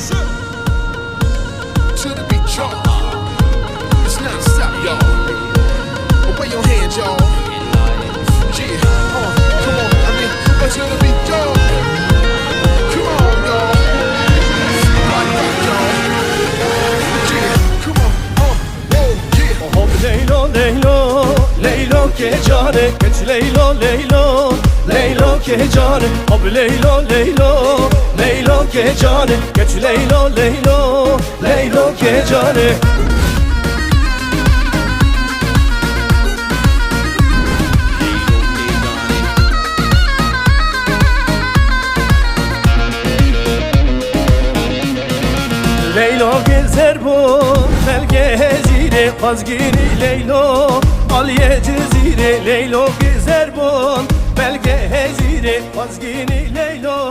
To the beat, y'all. It's not stop, y'all. Yeah, uh. Uh, Leylo Leylo Leylo ke cane Geç Leylo Leylo Leylo ke cane Hop Leylo Leylo Leylo ke cane Geç Leylo Leylo Leylo ke cane Leylo gezer bu belge hezire Vazgini Leylo Aliye cezire Leylo gezer bu hezire Vazgini cezire